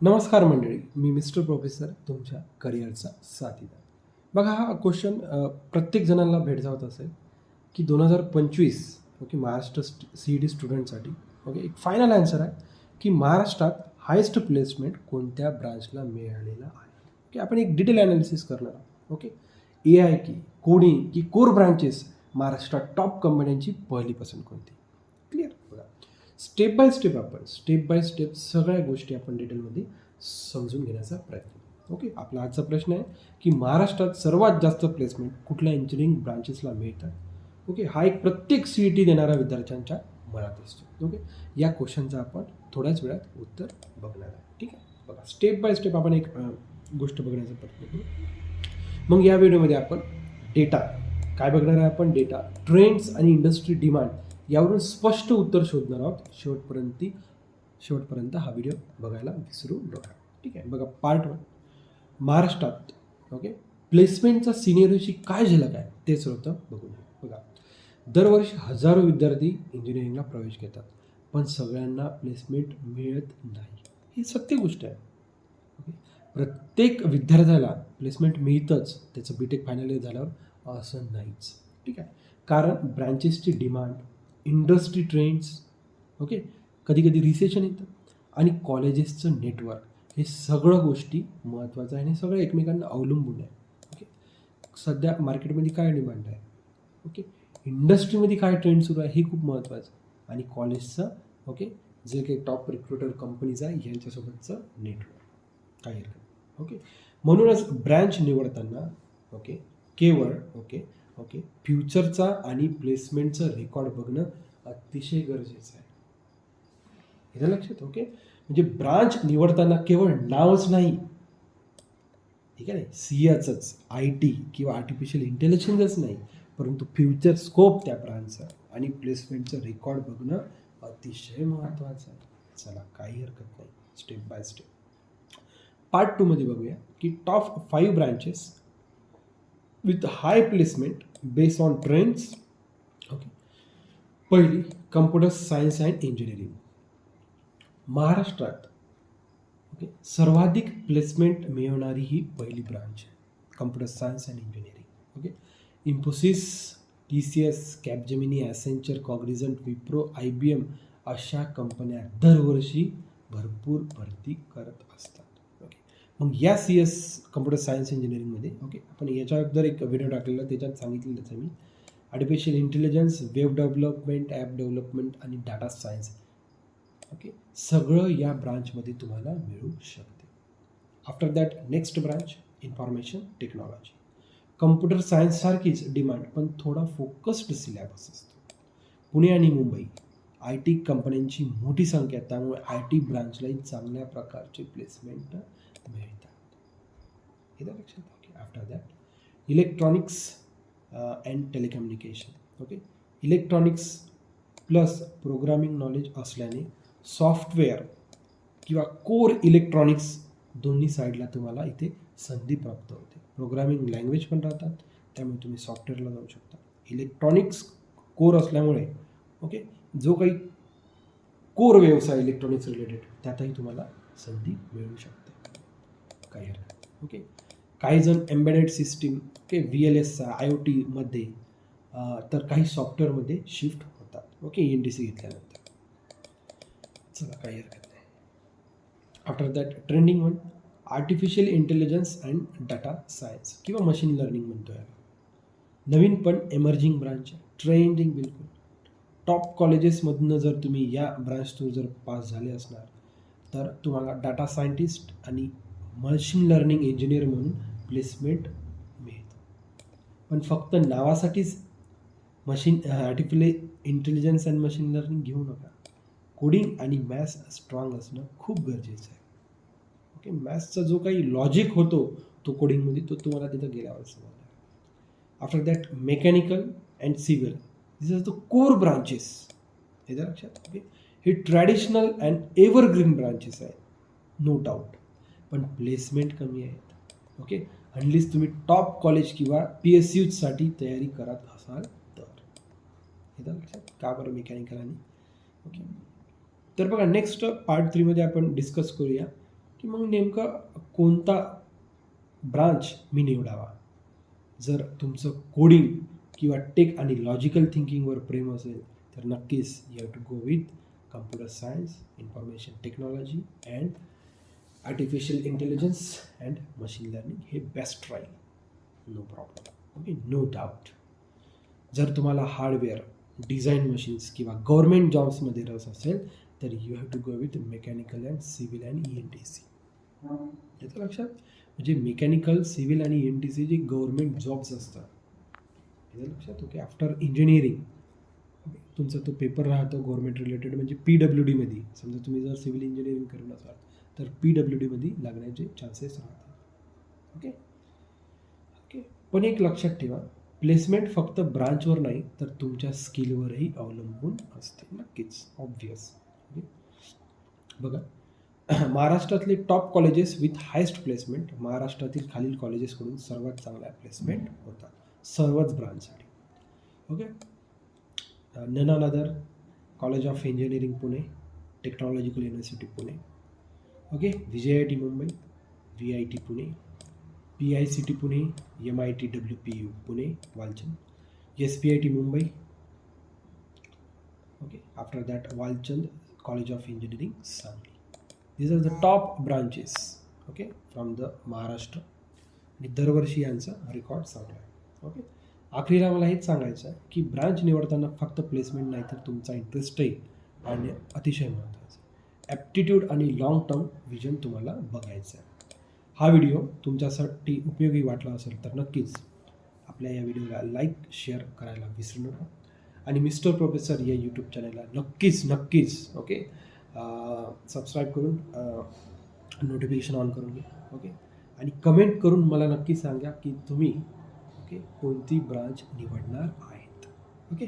नमस्कार मंडळी मी mister professor तुमच्या करिअरचा साथीदार. बघा हा क्वेश्चन प्रत्येक जणांना भेडसावत असेल की दोन हजार पंचवीस okay Maharashtra C E T स्टुडंटसाठी ओके एक फायनल आन्सर आहे की महाराष्ट्रात हायेस्ट प्लेसमेंट कोणत्या ब्रांचला मिळालेला आहे? ओके आपण एक डिटेल ॲनालिसिस करणार आहोत ओके. ए आय की कोडिंग की कोर ब्रांचेस महाराष्ट्रात टॉप कंपन्यांची पहिली पसंत कोणती? स्टेप बाय स्टेप आपण स्टेप बाय स्टेप सगळ्या गोष्टी आपण डिटेलमध्ये समजून घेण्याचा प्रयत्न करू. ओके? आपला आजचा प्रश्न आहे की महाराष्ट्रात सर्वात जास्त प्लेसमेंट कुठल्या इंजिनिअरिंग ब्रांचेसला मिळतात? ओके? हा एक प्रत्येक सी ई टी देणाऱ्या विद्यार्थ्यांच्या मनात असतो. ओके? या क्वेश्चनचं आपण थोड्याच वेळात उत्तर बघणार आहे ठीक आहे? बघा स्टेप बाय स्टेप आपण एक गोष्ट बघण्याचा प्रयत्न करू. मग या व्हिडिओमध्ये आपण डेटा काय बघणार आहे आपण? डेटा ट्रेंड्स आणि इंडस्ट्री डिमांड यावरून स्पष्ट उत्तर शोधणार आहोत. शेवटपर्यंत शेवटपर्यंत हा व्हिडिओ बघायला विसरू नका. ठीक आहे? बघा पार्ट वन महाराष्ट्रात ओके प्लेसमेंटचा सिनियरशी काय झलक आहे ते होतं बघून बघा दरवर्षी हजारो विद्यार्थी इंजिनिअरिंगला प्रवेश घेतात पण सगळ्यांना प्लेसमेंट मिळत नाही. ही सत्य गोष्ट आहे. ओके प्रत्येक विद्यार्थ्याला प्लेसमेंट मिळतंच. त्याचं बी टेक फायनल इयर झाल्यावर असं नाहीच. ठीक आहे? कारण ब्रँचेसची डिमांड इंडस्ट्री ट्रेंड्स ओके कधी कधी रिसेशन येतं. आणि कॉलेजेसचं नेटवर्क हे सगळं गोष्टी महत्त्वाचं आहे आणि सगळं एकमेकांना अवलंबून आहे ओके सध्या मार्केटमध्ये काय डिमांड आहे ओके इंडस्ट्रीमध्ये काय ट्रेंड सुरू आहे हे खूप महत्त्वाचं आहे आणि कॉलेजचं ओके जे काही टॉप रिक्रुटर कंपनीज आहे यांच्यासोबतचं नेटवर्क काही हरकत नाही. ओके म्हणूनच ब्रँच निवडताना ओके केवळ ओके ओके फ्युचरचा आणि प्लेसमेंटचं रेकॉर्ड बघणं अतिशय गरजेचं आहे. हे लक्षात ओके म्हणजे ब्रांच निवडताना केवळ नावच नाही. ठीक आहे सी एचच आय टी किंवा आर्टिफिशियल इंटेलिजन्सच नाही परंतु फ्युचर स्कोप त्या ब्रांचचा आणि प्लेसमेंटचं रेकॉर्ड बघणं अतिशय महत्त्वाचं आहे. चला काही हरकत नाही. स्टेप बाय स्टेप पार्ट टूमध्ये बघूया की top five branches with high placement base on trends okay पहिली कम्प्युटर सायन्स अँड इंजिनिअरिंग महाराष्ट्रात ओके सर्वाधिक प्लेसमेंट मिळवणारी ही पहिली ब्रांच आहे computer science and engineering okay Infosys T C S Capgemini Accenture Cognizant Wipro I B M अशा कंपन्या दरवर्षी भरपूर भरती करत असतात. मग या सी एस कम्प्युटर सायन्स इंजिनिअरिंगमध्ये ओके आपण याच्या अगोदर एक व्हिडिओ टाकलेला त्याच्यात सांगितलेलंच आहे मी. Artificial intelligence web development app development आणि डाटा सायन्स ओके सगळं या ब्रांचमध्ये तुम्हाला मिळू शकते. After that next branch information technology computer सायन्ससारखीच demand पण थोडा फोकस्ड सिलॅबस असतो. पुणे आणि मुंबई आय टी कंपन्यांची मोठी संख्या आहे, त्यामुळे आय टी ब्रांचलाही चांगल्या प्रकारचे प्लेसमेंट मिळतात हे तर लक्षात okay after that electronics and telecommunication okay electronics plus programming knowledge असल्याने सॉफ्टवेअर किंवा कोर इलेक्ट्रॉनिक्स दोन्ही साईडला तुम्हाला इथे संधी प्राप्त होते. प्रोग्रामिंग लँग्वेज पण राहतात त्यामुळे तुम्ही सॉफ्टवेअरला जाऊ शकता. इलेक्ट्रॉनिक्स कोर असल्यामुळे ओके जो काही कोर व्यवसाय इलेक्ट्रॉनिक्स रिलेटेड त्यातही तुम्हाला संधी मिळू शकते. काही हरकत ओके काही जण embedded system okay V L S I O टीमध्ये तर काही सॉफ्टवेअरमध्ये शिफ्ट होतात. ओके एन डी सी घेतल्यानंतर. चला काही हरकत नाही. After that trending one artificial intelligence and data science किंवा मशीन लर्निंग म्हणतो याला नवीन पण एमर्जिंग ब्रांच आहे. ट्रेंडिंग बिलकुल. टॉप कॉलेजेसमधनं जर तुम्ही या ब्रांच थ्रू जर पास झाले असणार तर तुम्हाला डाटा सायंटिस्ट आणि मशीन लर्निंग इंजिनियर म्हणून प्लेसमेंट मिळतो. पण फक्त नावासाठीच machine artificial intelligence and machine learning घेऊ नका. कोडिंग आणि मॅथ्स स्ट्रॉंग असणं खूप गरजेचं आहे. ओके मॅथ्सचा जो काही लॉजिक होतो तो कोडिंगमध्ये तो तुम्हाला तिथं गेल्यावर समजला. After that mechanical and civil this are the core branches हे जर लक्षात ओके हे ट्रॅडिशनल अँड एव्हरग्रीन ब्रांचेस आहेत. नो डाऊट पण प्लेसमेंट कमी आहेत. ओके अनलीस तुम्ही टॉप कॉलेज किंवा पी एस यूजसाठी तयारी करत असाल तर. हे तर लक्षात का बरं मेकॅनिकल आणि? ओके तर बघा नेक्स्ट पार्ट थ्रीमध्ये आपण डिस्कस करूया की मग नेमका कोणता ब्रांच मी निवडावा? जर तुमचं कोडिंग किंवा टेक आणि लॉजिकल थिंकिंगवर प्रेम असेल तर नक्कीच you have to go with computer science information technology and artificial intelligence and machine learning हे बेस्ट राहील no problem okay no doubt जर तुम्हाला हार्डवेअर डिझाईन मशीन्स किंवा गव्हर्मेंट जॉब्समध्ये रस असेल तर you have to go with mechanical and civil and E N T C याचं लक्षात? म्हणजे मेकॅनिकल सिव्हिल आणि एन टी सी जे गव्हर्मेंट जॉब्स असतात. याचं लक्षात? ओके आफ्टर इंजिनिअरिंग तुमचा तो पेपर राहतो गव्हर्मेंट रिलेटेड म्हणजे पी डब्ल्यू डीमध्ये समजा तुम्ही जर सिव्हिल इंजिनिअरिंग करून असाल तर पी डब्ल्यू डीमध्ये लागण्याचे चान्सेस राहतात. ओके ओके पण एक लक्षात ठेवा प्लेसमेंट फक्त ब्रांचवर नाही तर तुमच्या स्किलवरही अवलंबून असते. नक्कीच. ऑब्वियस बघा महाराष्ट्रातले top colleges with highest placement महाराष्ट्रातील खालील कॉलेजेसकडून सर्वात चांगल्या प्लेसमेंट होतात. सर्वच ब्रांचसाठी okay none college of engineering Pune. Technological university Pune. Okay Vijay I T Mumbai V I T Pune P I C T Pune M I T W P U Pune Walchand S P I T Mumbai okay after that Walchand college of engineering Sangli these are the top branches okay from the Maharashtra आणि दरवर्षी यांचा record चांगला आहे. Okay आखरीला मला हेच सांगायचं आहे की ब्रांच निवडताना फक्त प्लेसमेंट नाही तर तुमचा इंटरेस्टही आणि अतिशय महत्त्वाचं ॲप्टिट्यूड आणि लाँग टर्म विजन तुम्हाला बघायचं आहे. हा व्हिडिओ तुमच्यासाठी उपयोगी वाटला असेल तर नक्कीच आपल्या या व्हिडिओला लाईक शेअर करायला विसरू नका. आणि मिस्टर प्रोफेसर या यूट्यूब चॅनलला नक्कीच नक्कीच ओके सबस्क्राईब करून नोटिफिकेशन ऑन करून घ्या ओके आणि कमेंट करून मला नक्की सांगा की तुम्ही ओके कोणती ब्रांच निवडणार आहेत okay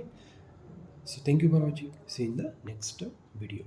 so thank you for watching see in the next video